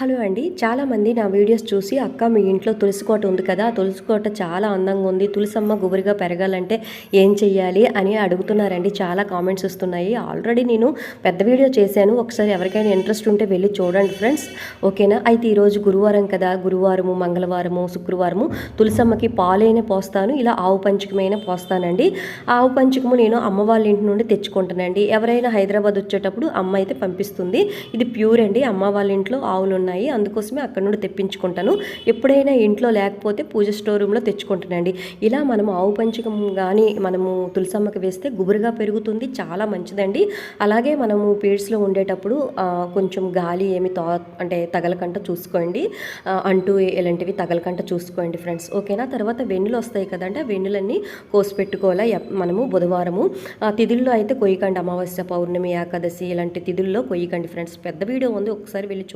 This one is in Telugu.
హలో అండి. చాలామంది నా వీడియోస్ చూసి అక్క మీ ఇంట్లో తులసి కోట ఉంది కదా తులసి కోట చాలా అందంగా ఉంది తులసమ్మ గుబురుగా పెరగాలంటే ఏం చెయ్యాలి? అని అడుగుతున్నారండి. చాలా కామెంట్స్ వస్తున్నాయి. ఆల్రెడీ నేను పెద్ద వీడియో చేశాను. ఒకసారి ఎవరికైనా ఇంట్రెస్ట్ ఉంటే వెళ్ళి చూడండి ఫ్రెండ్స్. ఓకేనా? అయితే ఈరోజు గురువారం కదా. గురువారము మంగళవారము శుక్రవారము తులసమ్మకి పాలైనా పోస్తాను. ఇలా ఆవు పంచకమైన పోస్తానండి. ఆవు పంచకము నేను అమ్మ వాళ్ళ ఇంటి నుండి తెచ్చుకుంటానండి. ఎవరైనా హైదరాబాద్ వచ్చేటప్పుడు అమ్మ అయితే పంపిస్తుంది. ఇది ప్యూర్ అండి. అమ్మ వాళ్ళ ఇంట్లో ఆవులు ఉన్నాయి. అందుకోసమే అక్కడ నుండి తెప్పించుకుంటాను. ఎప్పుడైనా ఇంట్లో లేకపోతే పూజ స్టోర్ రూమ్లో తెచ్చుకుంటానండి. ఇలా మనం ఆవు పంచకం కానీ మనము తులసమ్మకి వేస్తే గుబురుగా పెరుగుతుంది. చాలా మంచిదండి. అలాగే మనము పేడ్స్లో ఉండేటప్పుడు కొంచెం గాలి ఏమి తా అంటే తగలకంట చూసుకోండి. అంటూ ఇలాంటివి తగలకంట చూసుకోండి ఫ్రెండ్స్. ఓకేనా? తర్వాత వెన్నులు వస్తాయి కదంటే వెన్నులన్నీ కోసి పెట్టుకోవాలా? మనము బుధవారము. ఆ, తిథుల్లో అయితే కొయ్యకండి అమావాస్య పౌర్ణమి ఏకాదశి ఇలాంటి తిథుల్లో కొయ్యకండి ఫ్రెండ్స్. పెద్ద వీడియో ఉంది. ఒకసారి వెళ్ళి